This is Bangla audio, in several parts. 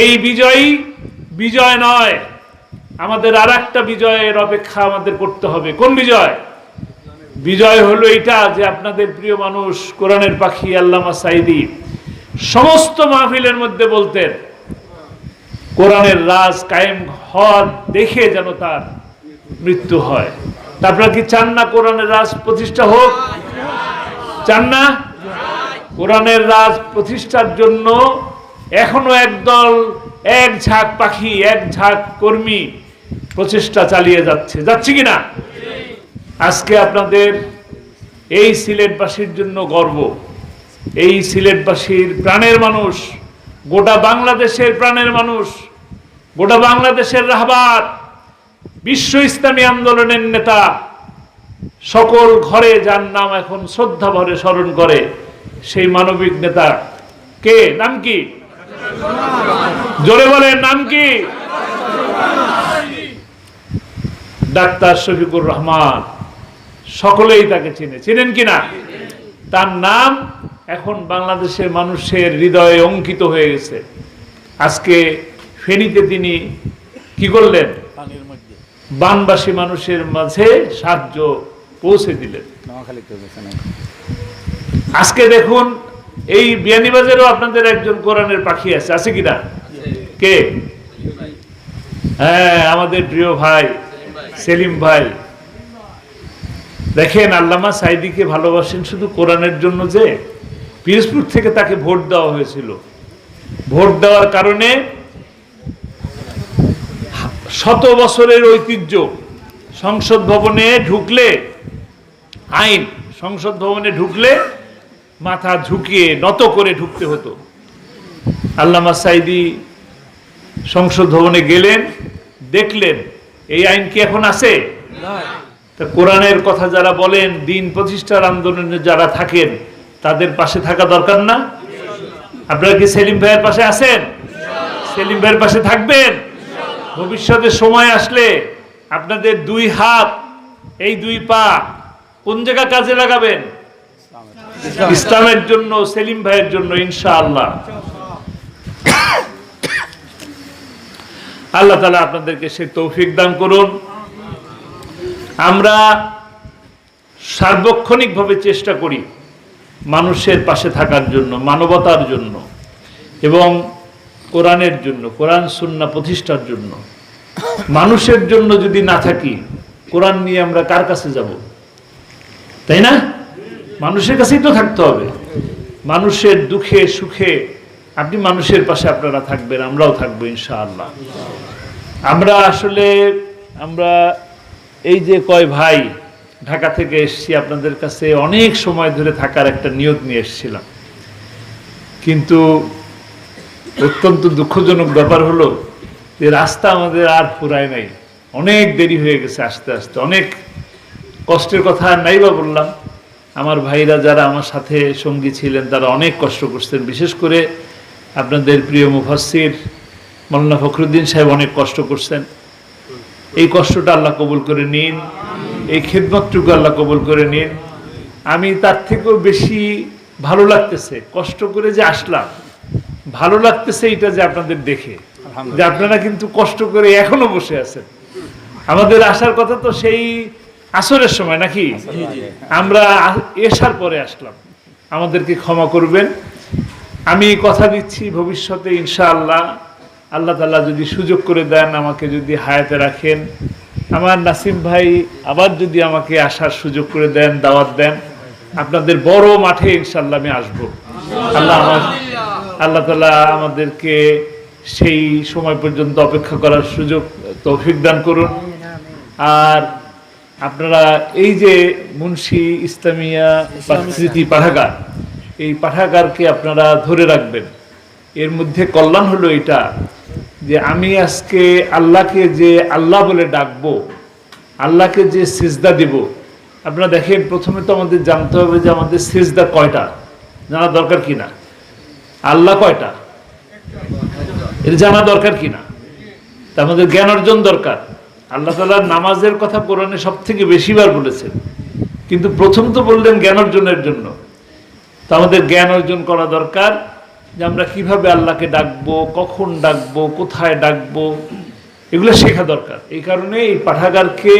এই বিজয়ী বিজয় নয়। আমাদের আর একটা বিজয়ের অপেক্ষা আমাদের করতে হবে। কোন বিজয়? বিজয় হলো এটা যে আপনাদের প্রিয় মানুষ কোরআনের পাখি আল্লামা সাইদি সমস্ত মাহফিলের মধ্যে বলতেন, কোরআনের রাজ কায়েম হওয়ার দেখে যেন তার মৃত্যু হয়। আপনারা কি চান না কোরআনের রাজ প্রতিষ্ঠা হোক? চান না? কোরআনের রাজ প্রতিষ্ঠার জন্য এখনও একদল এক ঝাঁক পাখি, এক ঝাঁক কর্মী প্রচেষ্টা চালিয়ে যাচ্ছে। যাচ্ছে কি না আজকে আপনাদের এই সিলেটবাসীর জন্য গর্ব। এই সিলেটবাসীর প্রাণের মানুষ, গোটা বাংলাদেশের প্রাণের মানুষ, গোটা বাংলাদেশের রাহবার, বিশ্ব ইসলামী আন্দোলনের নেতা, সকল ঘরে যার নাম এখন শ্রদ্ধা ভরে স্মরণ করে সেই মানবিক নেতা কে? নাম কি? জোরে বলেন নাম কি? ডাক্তার শফিকুর রহমান। সকলেই তাকে চিনে। চিনেন কিনা তার নাম এখন বাংলাদেশের মানুষের হৃদয়ে অঙ্কিত হয়ে গেছে। আজকে ফেনীতে তিনি কি করলেন? বানবাসী মানুষের মাঝে সাহায্য পৌঁছে দিলেন। না। আজকে দেখুন এই বিয়ানীবাজারেও আপনাদের একজন কোরআনের পাখি আছে আছে কিনা? কে? হ্যাঁ আমাদের প্রিয় ভাই, সেলিম ভাই। দেখেন, আল্লামা সাইদিকে ভালোবাসেন শুধু কোরআনের জন্য যে, পিরোজপুর থেকে তাকে ভোট দেওয়া হয়েছিল। ভোট দেওয়ার কারণে শত বছরের ঐতিহ্য, সংসদ ভবনে ঢুকলে, আইন, সংসদ ভবনে ঢুকলে মাথা ঝুঁকিয়ে নত করে ঢুকতে হতো। আল্লামা সাইদি সংসদ ভবনে গেলেন দেখলেন এই আইন কি এখন আছে? তা কোরআনের কথা যারা বলেন দিন প্রতিষ্ঠার আন্দোলনে যারা থাকেন তাদের পাশে থাকা দরকার না? আপনারা কি সেলিম ভাইয়ের পাশে আছেন? সেলিম ভাইয়ের পাশে থাকবেন? ভবিষ্যতে সময় আসলে আপনাদের দুই হাত এই দুই পা কোন জায়গা কাজে লাগাবেন? ইসলামের জন্য, সেলিম ভাইয়ের জন্য, ইনশাআল্লাহ। আল্লাহ তালা আপনাদেরকে সে তৌফিক দান করুন। আমরা সার্বক্ষণিকভাবে চেষ্টা করি মানুষের পাশে থাকার জন্য, মানবতার জন্য এবং কোরআনের জন্য, কোরআন সুন্না প্রতিষ্ঠার জন্য। মানুষের জন্য যদি না থাকি, কোরআন নিয়ে আমরা কার কাছে যাব? তাই না? মানুষের কাছেই তো থাকতে হবে। মানুষের দুঃখে, সুখে আপনি মানুষের পাশে আপনারা থাকবেন, আমরাও থাকব ইনশাআল্লাহ। আমরা আসলে, আমরা এই যে কয় ভাই ঢাকা থেকে এসেছি, আপনাদের কাছে অনেক সময় ধরে থাকার একটা নিয়োগ নিয়ে এসেছিলাম। কিন্তু অত্যন্ত দুঃখজনক ব্যাপার হলো, যে রাস্তা আমাদের আর ফুরায় নাই। অনেক দেরি হয়ে গেছে আস্তে আস্তে। অনেক কষ্টের কথা নাই বা বললাম আমার ভাইরা যারা আমার সাথে সঙ্গী ছিলেন, তারা অনেক কষ্ট করছেন। বিশেষ করে আপনাদের প্রিয় মুফাসির মৌলানা ফখরুদ্দিন সাহেব অনেক কষ্ট করছেন। এই কষ্টটা আল্লাহ কবুল করে নিন। এই খেদমতটুকু আল্লাহ কবুল করে নিন। আমি তার থেকেও বেশি ভালো লাগতেছে, কষ্ট করে যে আসলাম। ভালো লাগতেছে এটা যে আপনাদের দেখে, যে আপনারা কিন্তু কষ্ট করে এখনও বসে আছেন। আমাদের আসার কথা তো সেই আসরের সময় নাকি? আমরা এসার পরে আসলাম। আমাদেরকে ক্ষমা করবেন। আমি কথা দিচ্ছি ভবিষ্যতে ইনশাআল্লাহ। আল্লাহ তাআলা যদি সুযোগ করে দেন আমাকে যদি হায়াতে রাখেন। আমার নাসিম ভাই আবার যদি আমাকে আসার সুযোগ করে দেন, দাওয়াত দেন, আপনাদের বড় মাঠে ইনশাআল্লাহ আমি আসব। আল্লাহ আমার আল্লাহ তাআলা আমাদেরকে সেই সময় পর্যন্ত অপেক্ষা করার সুযোগ, তৌফিক দান করুন। আর আপনারা এই যে মুন্সি ইসলামিয়া স্মৃতি পাঠাগার এই পাঠাগারকে আপনারা ধরে রাখবেন। এর মধ্যে কল্যাণ হলো এটা যে আমি আজকে আল্লাহকে যে আল্লাহ বলে ডাকবো আল্লাহকে যে সিজদা দিব আপনারা দেখেন প্রথমে তো আমাদের জানতে হবে যে আমাদের সিজদা কয়টা জানা দরকার কিনা? আল্লাহ কয়টা? এটা জানা দরকার কিনা? তা আমাদের জ্ঞান অর্জন দরকার। আল্লাহ তালার নামাজের কথা কোরআনে সব থেকে বেশিবার বলেছেন। কিন্তু প্রথম তো বললেন জ্ঞান অর্জনের জন্য। তা আমাদের জ্ঞান অর্জন করা দরকার যে আমরা কীভাবে আল্লাহকে ডাকবো, কখন ডাকবো, কোথায় ডাকবো, এগুলো শেখা দরকার। এই কারণে এই পাঠাগারকে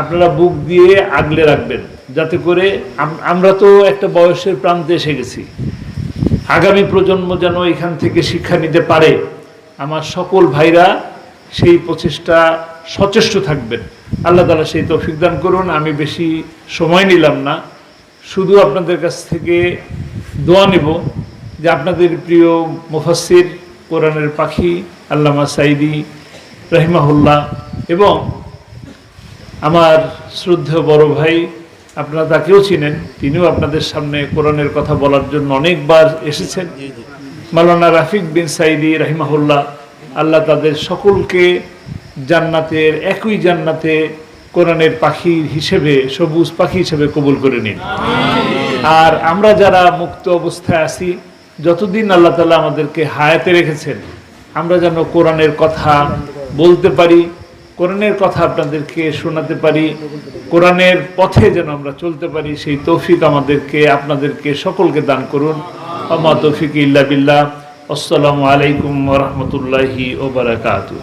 আপনারা বুক দিয়ে আগলে রাখবেন, যাতে করে আমরা তো একটা বয়সের প্রান্তে এসে গেছি। আগামী প্রজন্ম যেন এখান থেকে শিক্ষা নিতে পারে। আমার সকল ভাইরা সেই প্রচেষ্টা সচেষ্ট থাকবেন। আল্লাহ তালা সেই তৌফিক দান করুন, আমি বেশি সময় নিলাম না। শুধু আপনাদের কাছ থেকে দোয়া নেব যে আপনাদের প্রিয় মুফাসির কোরআনের পাখি, আল্লামা সাইদি রহিমাহুল্লাহ এবং আমার শ্রদ্ধেয় বড় ভাই, আপনারা তাকেও চিনেন, তিনিও আপনাদের সামনে কোরআনের কথা বলার জন্য অনেকবার এসেছেন। মালানা রাফিক বিন সাইদি রাহিমাহুল্লাহ, আল্লাহ তাদের সকলকে জান্নাতের, একই জান্নাতে কোরআনের পাখি হিসেবে, সবুজ পাখি হিসেবে কবুল করে নিন। আর আমরা যারা মুক্ত অবস্থায় আছি, যতদিন আল্লাহ তালা আমাদেরকে হায়াতে রেখেছেন, আমরা যেন কোরআনের কথা বলতে পারি, কোরআনের কথা আপনাদেরকে শোনাতে পারি, কোরআনের পথে যেন আমরা চলতে পারি, সেই তৌফিক আমাদেরকে, আপনাদেরকে সকলকে দান করুন। আমা তৌফিক ইল্লা বিল্লাহ। আসসালামু আলাইকুম রহমতুল্লাহি ওবরাকাতু